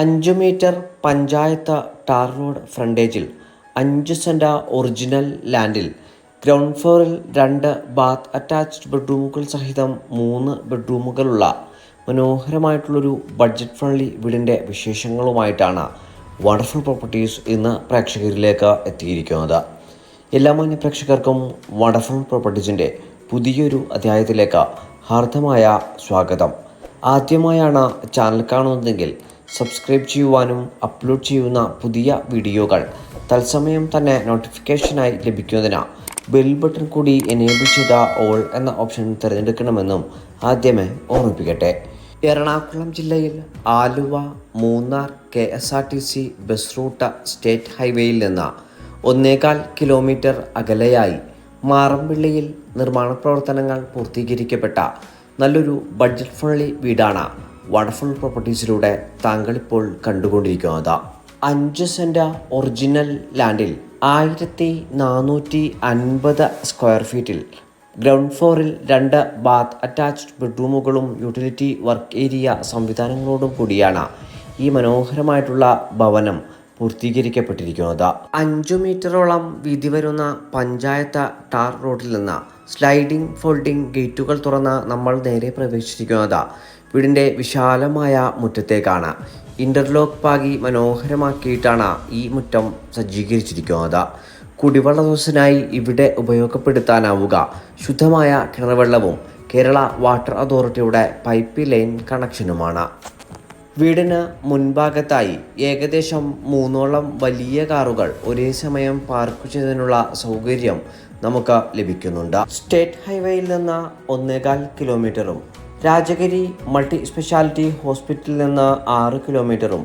അഞ്ച് metre panchayat tar road ഫ്രണ്ടേജിൽ അഞ്ച് സെന്റ ഒറിജിനൽ ലാൻഡിൽ. ഗ്രൗണ്ട് ഫ്ലോറിൽ രണ്ട് ബാത്ത് അറ്റാച്ച്ഡ് ബെഡ്റൂമുകൾ സഹിതം മൂന്ന് ബെഡ്റൂമുകളുള്ള മനോഹരമായിട്ടുള്ളൊരു ബഡ്ജറ്റ് ഫ്രണ്ട്ലി വീടിന്റെ വിശേഷങ്ങളുമായിട്ടാണ് വണ്ടർഫുൾ പ്രോപ്പർട്ടീസ് ഇന്ന് പ്രേക്ഷകരിലേക്ക് എത്തിയിരിക്കുന്നത്. എല്ലാ മാന്യ പ്രേക്ഷകർക്കും വണ്ടർഫുൾ പ്രോപ്പർട്ടീസിന്റെ പുതിയൊരു അധ്യായത്തിലേക്ക് ഹാർദമായ സ്വാഗതം. ആദ്യമായാണ് ചാനൽ കാണുന്നതെങ്കിൽ സബ്സ്ക്രൈബ് ചെയ്യുവാനും അപ്ലോഡ് ചെയ്യുന്ന പുതിയ വീഡിയോകൾ തത്സമയം തന്നെ നോട്ടിഫിക്കേഷനായി ലഭിക്കുന്നതിന് ബെൽ ബട്ടൺ കൂടി എനേബിൾ ചെയ്ത ഓൾ എന്ന ഓപ്ഷൻ തിരഞ്ഞെടുക്കണമെന്നും ആദ്യമേ ഓർമ്മിപ്പിക്കട്ടെ. എറണാകുളം ജില്ലയിൽ Aluva Munnar K S R T C bus route state ഹൈവേയിൽ നിന്ന് ഒന്നേകാൽ കിലോമീറ്റർ അകലെയായി മാറമ്പിള്ളിയിൽ നിർമ്മാണ പ്രവർത്തനങ്ങൾ പൂർത്തീകരിക്കപ്പെട്ട നല്ലൊരു ബഡ്ജറ്റ് ഫ്രണ്ട്ലി വീടാണ്. വണ്ടർഫുൾ പ്രോപ്പർട്ടീസിലൂടെ താങ്കളിപ്പോൾ കണ്ടുകൊണ്ടിരിക്കുന്നത്. അഞ്ച് സെന്റ് ഒറിജിനൽ ലാൻഡിൽ ആയിരത്തി നാനൂറ്റി അൻപത് സ്ക്വയർ ഫീറ്റിൽ ഗ്രൗണ്ട് ഫ്ലോറിൽ രണ്ട് ബാത്ത് അറ്റാച്ച്ഡ് ബെഡ്റൂമുകളും യൂട്ടിലിറ്റി വർക്ക് ഏരിയ സംവിധാനങ്ങളോടും കൂടിയാണ് ഈ മനോഹരമായിട്ടുള്ള ഭവനം. പൂർത്തീകരിക്കപ്പെട്ടിരിക്കുന്നത്. അഞ്ചു മീറ്ററോളം വീതി വരുന്ന പഞ്ചായത്ത് ടാർ റോഡിൽ നിന്ന് സ്ലൈഡിംഗ് ഫോൾഡിംഗ് ഗേറ്റുകൾ തുറന്ന് നമ്മൾ നേരെ പ്രവേശിച്ചിരിക്കുന്നത്. വീടിന്റെ വിശാലമായ മുറ്റത്തേക്കാണ്. ഇന്റർലോക്ക് പാകി മനോഹരമാക്കിയിട്ടാണ് ഈ മുറ്റം സജ്ജീകരിച്ചിരിക്കുന്നത്. കുടിവെള്ള സോഴ്സിനായി ഇവിടെ ഉപയോഗപ്പെടുത്താനാവുക. ശുദ്ധമായ കിണർവെള്ളവും കേരള വാട്ടർ അതോറിറ്റിയുടെ പൈപ്പ് ലൈൻ കണക്ഷനുമാണ്. വീടിന് മുൻഭാഗത്തായി ഏകദേശം മൂന്നോളം വലിയ കാറുകൾ ഒരേ സമയം പാർക്ക് ചെയ്തതിനുള്ള സൗകര്യം നമുക്ക് ലഭിക്കുന്നുണ്ട്. സ്റ്റേറ്റ് ഹൈവേയിൽ നിന്ന് ഒന്നേകാൽ കിലോമീറ്ററും രാജഗിരി മൾട്ടി സ്പെഷ്യാലിറ്റി ഹോസ്പിറ്റലിൽ നിന്ന് ആറ് കിലോമീറ്ററും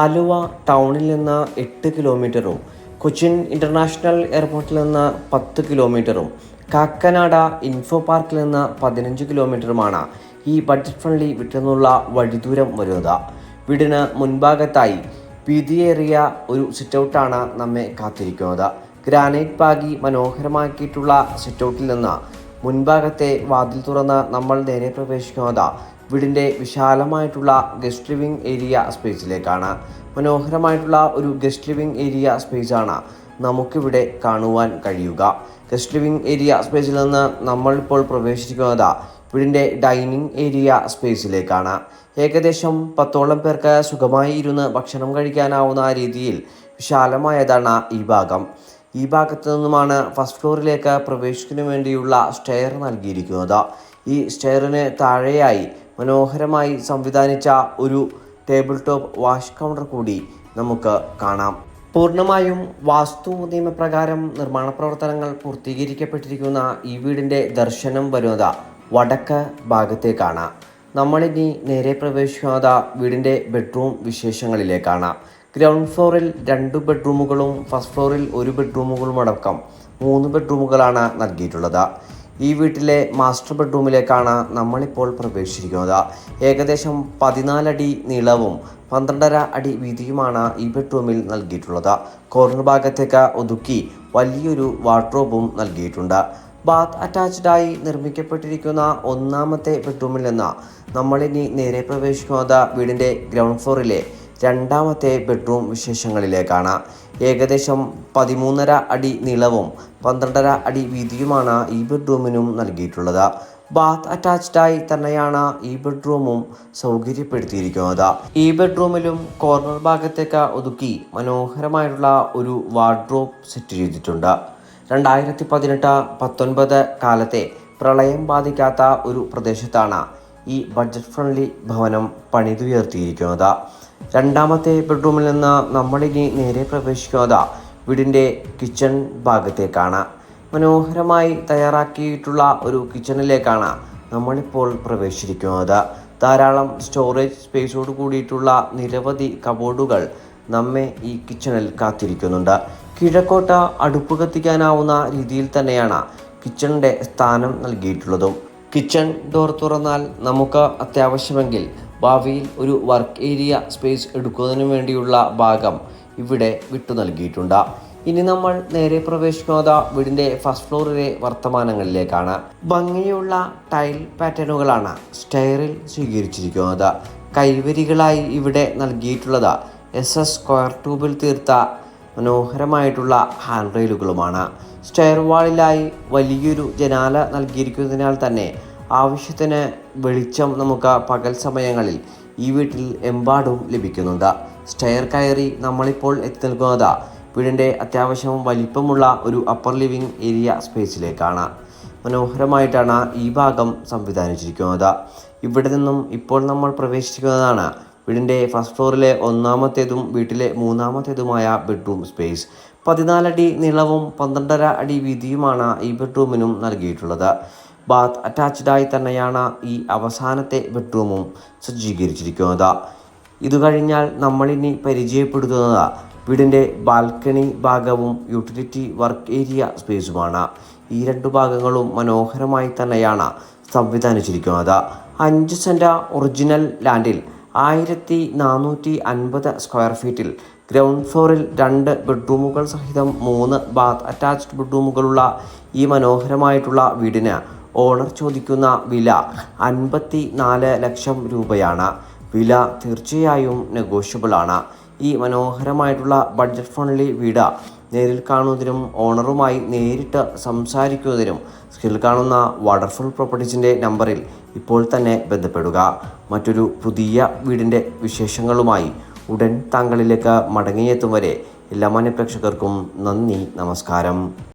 ആലുവ ടൗണിൽ നിന്ന് എട്ട് കിലോമീറ്ററും കൊച്ചിൻ ഇന്റർനാഷണൽ എയർപോർട്ടിൽ നിന്ന് പത്ത് കിലോമീറ്ററും കാക്കനാട ഇൻഫോ പാർക്കിൽ നിന്ന് പതിനഞ്ച് കിലോമീറ്ററുമാണ് ഈ ബഡ്ജറ്റ് ഫ്രണ്ട്ലി വിട്ടുനിന്നുള്ള വഴിദൂരം വരുന്നത്. വീടിന് മുൻഭാഗത്തായി വീതിയേറിയ ഒരു സിറ്റൗട്ടാണ് നമ്മെ കാത്തിരിക്കുന്നത്. ഗ്രാനൈറ്റ് പാകി മനോഹരമാക്കിയിട്ടുള്ള സിറ്റൗട്ടിൽ നിന്ന് മുൻഭാഗത്തെ വാതിൽ തുറന്ന് നമ്മൾ നേരെ പ്രവേശിക്കുന്നത് വീടിന്റെ വിശാലമായിട്ടുള്ള ഗസ്റ്റ് ലിവിംഗ് ഏരിയ സ്പേസിലേക്കാണ് മനോഹരമായിട്ടുള്ള ഒരു ഗസ്റ്റ് ലിവിംഗ് ഏരിയ സ്പേസാണ് നമുക്കിവിടെ കാണുവാൻ കഴിയുക. ഗസ്റ്റ് ലിവിംഗ് ഏരിയ സ്പേസിൽ നിന്ന് നമ്മളിപ്പോൾ പ്രവേശിക്കുന്നത് വീടിന്റെ ഡൈനിങ് ഏരിയ സ്പേസിലേക്കാണ് ഏകദേശം പത്തോളം പേർക്ക് സുഖമായി ഇരുന്ന് ഭക്ഷണം കഴിക്കാനാവുന്ന രീതിയിൽ വിശാലമായതാണ് ഈ ഭാഗം. ഈ ഭാഗത്തു നിന്നുമാണ് ഫസ്റ്റ് ഫ്ലോറിലേക്ക് പ്രവേശിക്കുന്നതിന് വേണ്ടിയുള്ള സ്റ്റെയർ നൽകിയിരിക്കുന്നത്. ഈ സ്റ്റെയറിന് താഴെയായി മനോഹരമായി സംവിധാനിച്ച ഒരു ടേബിൾ ടോപ്പ് വാഷ് കൗണ്ടർ കൂടി നമുക്ക് കാണാം. പൂർണമായും വാസ്തു നിയമപ്രകാരം നിർമ്മാണ പ്രവർത്തനങ്ങൾ പൂർത്തീകരിക്കപ്പെട്ടിരിക്കുന്ന ഈ വീടിന്റെ ദർശനം വരുന്നത് വടക്ക് ഭാഗത്തേക്കാണ്. നമ്മളിനി നേരെ പ്രവേശിക്കുന്നത് വീടിന്റെ ബെഡ്റൂം വിശേഷങ്ങളിലേക്കാണ്. ഗ്രൗണ്ട് ഫ്ലോറിൽ രണ്ട് ബെഡ്റൂമുകളും ഫസ്റ്റ് ഫ്ലോറിൽ ഒരു ബെഡ്റൂമുകളും അടക്കം മൂന്ന് ബെഡ്റൂമുകളാണ് നൽകിയിട്ടുള്ളത്. ഈ വീട്ടിലെ മാസ്റ്റർ ബെഡ്റൂമിലേക്കാണ് നമ്മളിപ്പോൾ പ്രവേശിച്ചിരിക്കുന്നത്. ഏകദേശം പതിനാലടി നീളവും പന്ത്രണ്ടര അടി വീതിയുമാണ് ഈ ബെഡ്റൂമിൽ നൽകിയിട്ടുള്ളത്. കോർണർ ഭാഗത്തേക്ക് ഒതുക്കി വലിയൊരു വാർഡ്രോബും നൽകിയിട്ടുണ്ട്. ബാത്ത് അറ്റാച്ച്ഡായി നിർമ്മിക്കപ്പെട്ടിരിക്കുന്ന ഒന്നാമത്തെ ബെഡ്റൂമിൽ നിന്ന് നമ്മളിനി നേരെ പ്രവേശിക്കുന്നത് വീടിന്റെ ഗ്രൗണ്ട് ഫ്ലോറിലെ രണ്ടാമത്തെ ബെഡ്റൂം വിശേഷങ്ങളിലേക്കാണ്. ഏകദേശം പതിമൂന്നര അടി നീളവും പന്ത്രണ്ടര അടി വീതിയുമാണ് ഈ ബെഡ്റൂമിനും നൽകിയിട്ടുള്ളത്. ബാത്ത് അറ്റാച്ച്ഡായി തന്നെയാണ് ഈ ബെഡ്റൂമും സൗകര്യപ്പെടുത്തിയിരിക്കുന്നത്. ഈ ബെഡ്റൂമിലും കോർണർ ഭാഗത്തേക്ക് ഒതുക്കി മനോഹരമായിട്ടുള്ള ഒരു വാർഡ്രോബ് സെറ്റ് ചെയ്തിട്ടുണ്ട്. രണ്ടായിരത്തി പതിനെട്ട് പത്തൊൻപത് കാലത്തെ പ്രളയം ബാധിക്കാത്ത ഒരു പ്രദേശത്താണ് ഈ ബഡ്ജറ്റ് ഫ്രണ്ട്ലി ഭവനം പണിതുയർത്തിയിരിക്കുന്നത്. രണ്ടാമത്തെ ബെഡ്റൂമിൽ നിന്ന് നമ്മളിനി നേരെ പ്രവേശിക്കുന്നത് വീടിന്റെ കിച്ചൺ ഭാഗത്തേക്കാണ്. മനോഹരമായി തയ്യാറാക്കിയിട്ടുള്ള ഒരു കിച്ചണിലേക്കാണ് നമ്മളിപ്പോൾ പ്രവേശിച്ചിരിക്കുന്നത്. ധാരാളം സ്റ്റോറേജ് സ്പേസോട് കൂടിയിട്ടുള്ള നിരവധി കബോർഡുകൾ നമ്മെ ഈ കിച്ചണിൽ കാത്തിരിക്കുന്നുണ്ട്. കിഴക്കോട്ട അടുപ്പ് കത്തിക്കാനാവുന്ന രീതിയിൽ തന്നെയാണ് കിച്ചണിന്റെ സ്ഥാനം നൽകിയിട്ടുള്ളതും. കിച്ചൺ ഡോർ തുറന്നാൽ നമുക്ക് അത്യാവശ്യമെങ്കിൽ ഭാവിയിൽ ഒരു വർക്ക് ഏരിയ സ്പേസ് എടുക്കുന്നതിന് വേണ്ടിയുള്ള ഭാഗം ഇവിടെ വിട്ടു നൽകിയിട്ടുണ്ട്. ഇനി നമ്മൾ നേരെ പ്രവേശിക്കുന്നത് വീടിന്റെ ഫസ്റ്റ് ഫ്ലോറിലെ വർത്തമാനങ്ങളിലേക്കാണ്. ഭംഗിയുള്ള ടൈൽ പാറ്റേണുകളാണ് സ്റ്റെയറിൽ സ്വീകരിച്ചിരിക്കുന്നത് കൈവരികളായി ഇവിടെ നൽകിയിട്ടുള്ളത് എസ് എസ് സ്ക്വയർ ട്യൂബിൽ തീർത്ത മനോഹരമായിട്ടുള്ള ഹാൻഡ് റെയിലുകളുമാണ് സ്റ്റെയർ വാളിലായി വലിയൊരു ജനാല നൽകിയിരിക്കുന്നതിനാൽ തന്നെ ആവശ്യത്തിന് വെളിച്ചം നമുക്ക് പകൽ സമയങ്ങളിൽ ഈ വീട്ടിൽ എമ്പാടും ലഭിക്കുന്നുണ്ട്. സ്റ്റെയർ കയറി നമ്മളിപ്പോൾ എത്തി നിൽക്കുന്നത് വീടിന്റെ അത്യാവശ്യം വലിപ്പമുള്ള ഒരു അപ്പർ ലിവിംഗ് ഏരിയ സ്പേസിലേക്കാണ് മനോഹരമായിട്ടാണ് ഈ ഭാഗം സംവിധാനിച്ചിരിക്കുന്നത്. ഇവിടെ നിന്നും ഇപ്പോൾ നമ്മൾ പ്രവേശിക്കുന്നതാണ് വീടിന്റെ ഫസ്റ്റ് ഫ്ലോറിലെ ഒന്നാമത്തേതും വീട്ടിലെ മൂന്നാമത്തേതുമായ ബെഡ്റൂം സ്പേസ് പതിനാലടി നീളവും പന്ത്രണ്ടര അടി വീതിയുമാണ് ഈ ബെഡ്റൂമിനും നൽകിയിട്ടുള്ളത്. ബാത്ത് അറ്റാച്ച്ഡായി തന്നെയാണ് ഈ അവസാനത്തെ ബെഡ്റൂമും സജ്ജീകരിച്ചിരിക്കുന്നത്. ഇത് കഴിഞ്ഞാൽ നമ്മളിനി പരിചയപ്പെടുത്തുന്നത് വീടിന്റെ ബാൽക്കണി ഭാഗവും യൂട്ടിലിറ്റി വർക്ക് ഏരിയ സ്പേസുമാണ്. ഈ രണ്ട് ഭാഗങ്ങളും മനോഹരമായി തന്നെയാണ് സംവിധാനിച്ചിരിക്കുന്നത്. അഞ്ച് സെന്റ ഒറിജിനൽ ലാൻഡിൽ ആയിരത്തി നാനൂറ്റി അൻപത് സ്ക്വയർ ഫീറ്റിൽ ഗ്രൗണ്ട് ഫ്ലോറിൽ രണ്ട് ബെഡ്റൂമുകൾ സഹിതം മൂന്ന് ബാത്ത് അറ്റാച്ച്ഡ് ബെഡ്റൂമുകളുള്ള ഈ മനോഹരമായിട്ടുള്ള വീടിന് ഓണർ ചോദിക്കുന്ന വില അൻപത്തി നാല് ലക്ഷം രൂപയാണ്. വില തീർച്ചയായും നെഗോഷ്യബിൾ ആണ്. ഈ മനോഹരമായിട്ടുള്ള ബഡ്ജറ്റ് ഫ്രണ്ട്ലി വീട് നേരിൽ കാണുന്നതിനും ഓണറുമായി നേരിട്ട് സംസാരിക്കുന്നതിനും സ്കിൽ കാണുന്ന വാട്ടർഫുൾ പ്രോപ്പർട്ടീസിന്റെ നമ്പറിൽ ഇപ്പോൾ തന്നെ ബന്ധപ്പെടുക. മറ്റൊരു പുതിയ വീടിന്റെ വിശേഷങ്ങളുമായി ഉടൻ താങ്കളിലേക്ക് മടങ്ങിയെത്തും വരെ എല്ലാ മാന്യപ്രേക്ഷകർക്കും നന്ദി നമസ്കാരം.